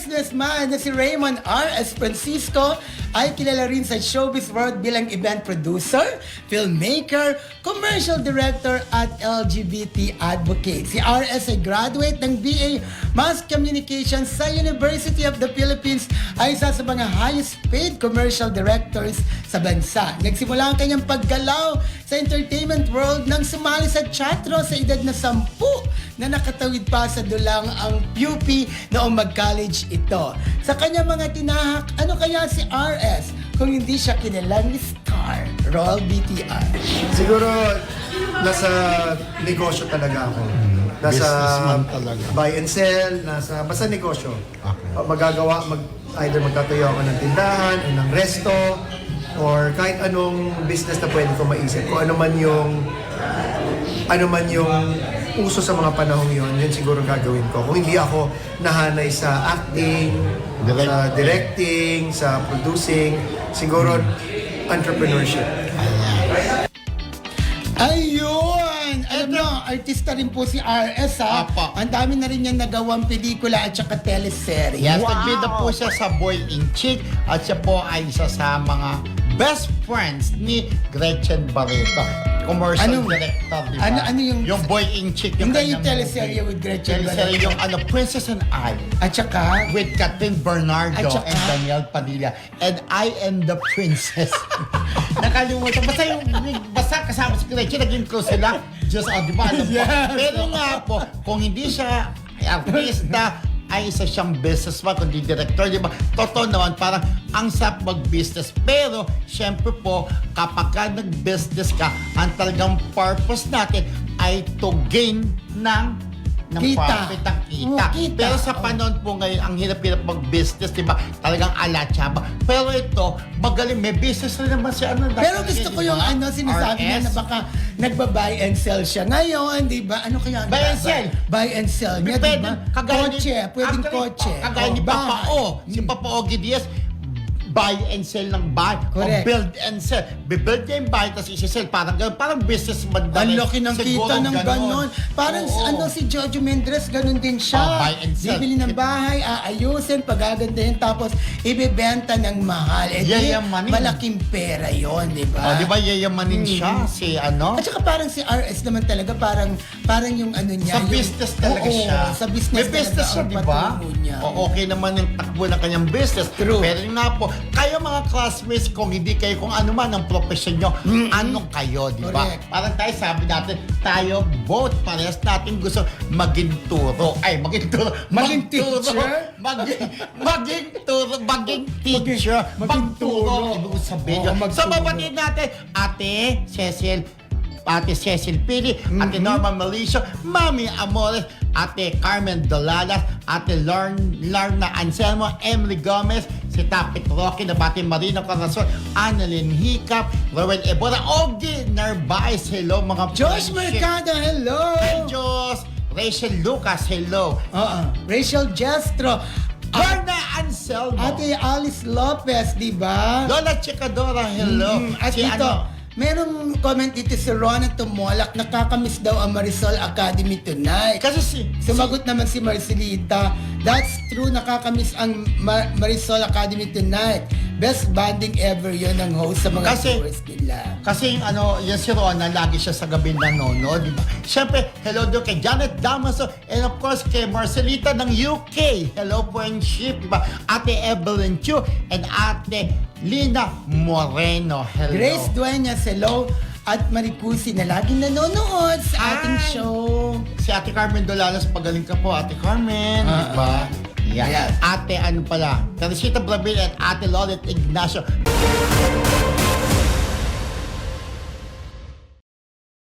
businessman na si Raymond R. S. Francisco ay kilala rin sa showbiz world bilang event producer, filmmaker, commercial director at LGBT advocate. Si RS ay graduate ng BA Mass Communications sa University of the Philippines ay isa sa mga highest paid commercial directors sa bansa. Nagsimula ang kanyang paggalaw sa entertainment world nang sumali sa chatro sa edad na sampu na nakatawid pa sa dulang ang PUP noong mag-college ito. Sa kanyang mga tinahak, ano kaya si RS kung hindi siya kilalang star? Roll BTR. Siguro, nasa negosyo talaga ako. Nasa Businessman talaga. buy and sell, nasa basta negosyo. Okay. Uh, Magagawa, mag, either magtatayo ako ng tindahan, o ng resto, or kahit anong business na pwede ko maisip. Kung ano man yung ano man yung uso sa mga panahong yon, yun siguro gagawin ko. Kung hindi ako nahanay sa acting, Direct- sa directing, sa producing, siguro entrepreneurship. Ayun! Alam nyo, artista rin po si RS ha. Apa. Ang dami na rin niya nagawang pelikula at saka teleserye. Yes, Wow! nagbida po siya sa Boy in Chick at siya po ay isa sa mga best friends ni Gretchen Barreto. Commercial Anong- director, di ba? ano- ano yung- Yung Boy in Chick. Hindi, kanyang yung teleserye with Gretchen Teleserye yung ano, Princess and I. At saka, With Catherine Bernardo At saka- and Daniel Padilla. And I am the princess. Nakalimutan. Basta yung, yung- basta kasama si Gretchen, naging close sila. Diyos, oh, di ba? Alam po. Yes. Pero nga po, kung hindi siya artista, ay isa siyang businessman, kundi director, di ba? Totoo naman, parang ang sarap mag-business. Pero, syempre po, kapag ka nag-business ka, ang talagang purpose natin ay to gain ng ng Kita. profit ang kita. Oh, kita. Pero sa panahon po ngayon, ang hirap-hirap mag-business, di ba? Talagang alatsaba. Pero ito, magaling. May business rin naman si ano. pero gusto ko yung ano, sinasabi niya na baka nagba-buy and sell siya ngayon, di ba? Ano kaya? Buy and sell. Buy and sell niya, di ba? Kotse, pwedeng kotse. Kagaya ni Oh, Papa. O. Si Papa Ogie Diaz, buy and sell ng bahay. Correct. O build and sell. Bibuild niya yung bahay, tapos isi-sell. Parang, ganun. parang businessman Ang na rin. laki ng Siguro kita ng ganon. Parang Oo. ano si Jojo Mendres, ganon din siya. Oh, buy and sell. Bibili ng bahay, aayusin, pagagandahin, tapos ibebenta ng mahal. Eh, di, Yayamanin. malaking pera yon di ba? Oh, di ba yayamanin siya? Si ano? At saka parang si RS naman talaga, parang parang yung ano niya. Sa yung- business talaga Oo, siya. Sa business May business siya, di ang ba? patungo niya. O okay naman yung takbo ng kanyang business. True. Pero yun nga po, kayo mga classmates, kung hindi kayo, kung ano man ang profession nyo, ano kayo, di ba? Correct. Parang tayo sabi natin, tayo both, parehas natin gusto maging turo. Ay, maging turo. Maging magturo, teacher? Maging, maging turo, maging teacher. maging turo. magturo. Ibig sabihin yun. magturo. So, mabatid natin, Ate Cecil, Ate Cecil Pili, Ate Norma Malicio, Mami Amores, Ate Carmen Dolalas, Ate Lorn, Lorna Anselmo, Emily Gomez, si Tapit Rocky, Nabati Marino Corazon, Annalyn Hicap, Rowan Ebora, Ogie Narvaez, hello mga Josh. Mercado, hello! Diyos, Rachel Lucas, hello. Oo. Rachel Jestro. Berna Anselmo. Ate Alice Lopez, di ba? Lola Chicadora, hello. Mm, at si dito, ano, merong comment dito si Rona Tumolak, nakakamiss daw ang Marisol Academy tonight. kasi si, Sumagot naman si Marcelita, That's true, nakakamiss ang Ma- Marisol Academy tonight. Best banding ever yon ng host sa mga Kasi- viewers nila. Kasi yung ano, yan si Rona, lagi siya sa gabi nanonood, di ba? Siyempre, hello doon kay Janet Damaso, and of course, kay Marcelita ng UK. Hello, friendship, di ba? Ate Evelyn Chu, and Ate Lina Moreno. Hello. Grace Dueñas, hello. At Maricusi na laging nanonood sa ating Hi. show. Si Ate Carmen Dolalas, pagaling ka po, Ate Carmen, di ba? Yan. Ayan. Ate, ano pala, Teresita Blavil at Ate Lolet Ignacio.